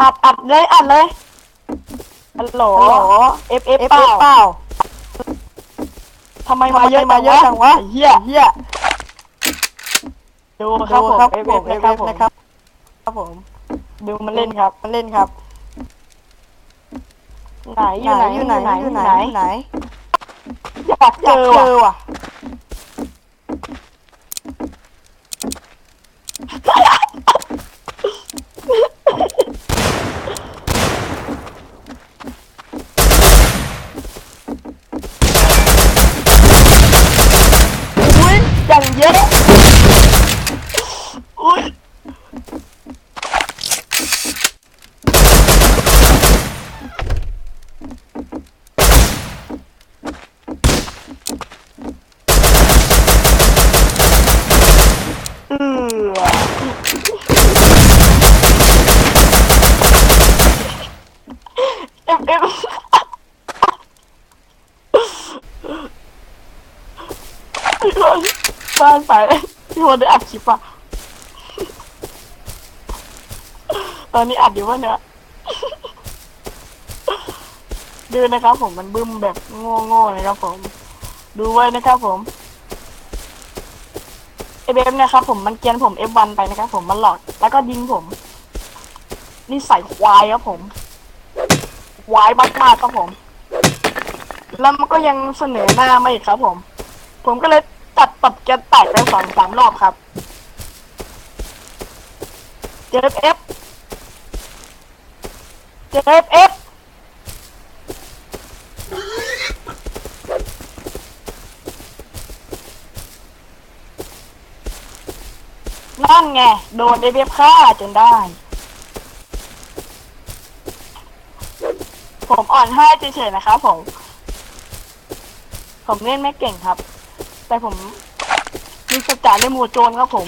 อัดอัดเลยอัดเลยฮัลโหลฮัลโหลเอฟเอฟเอฟเปล่าเปล่าทำไมทำมาไมเยอะมาเยอะจังวะไอ้เฮียเฮียดูคดูรับผมครับเอฟผเอมฟเอนะฟครับผมนะครับครับผม ดูมันเล่นครับ มันเล่นครับ ไหนอยู่ไหนอยู่ไหนอยู่ไหนอยู่ไหนอยากอเจยากอเจว่ะ อว่ะ อุ้ยอย่างเยอะอุ้ยเออ เอฟเอฟบ้านไปพี่โฮได้อัดคลิปอะตอนนี้อัดอยู่วะเนี่ยดูนะครับผมมันบึ้มแบบโง่ๆนะครับผม ดูไว้นะครับผมเอฟเอฟนะครับผมมันเกียนผมเอฟวันไปนะครับผมมันหลอกแล้วก็ยิงผมนี่ใส่ควายครับผม วายมากๆครับผม แล้วมันก็ยังเสนอหน้ามาอีกครับผม ผมก็เลยตัดตัดแกแตกไปสองสามรอบครับเจอเอฟเจฟเอฟนั่นไง โดนเอฟเอฟฆ่าจนได้ ผมอ่อนให้เฉยๆนะครับผม ผมเล่นไม่เก่งครับ แต่ผมมีสัจจะในหมู่โจรครับผม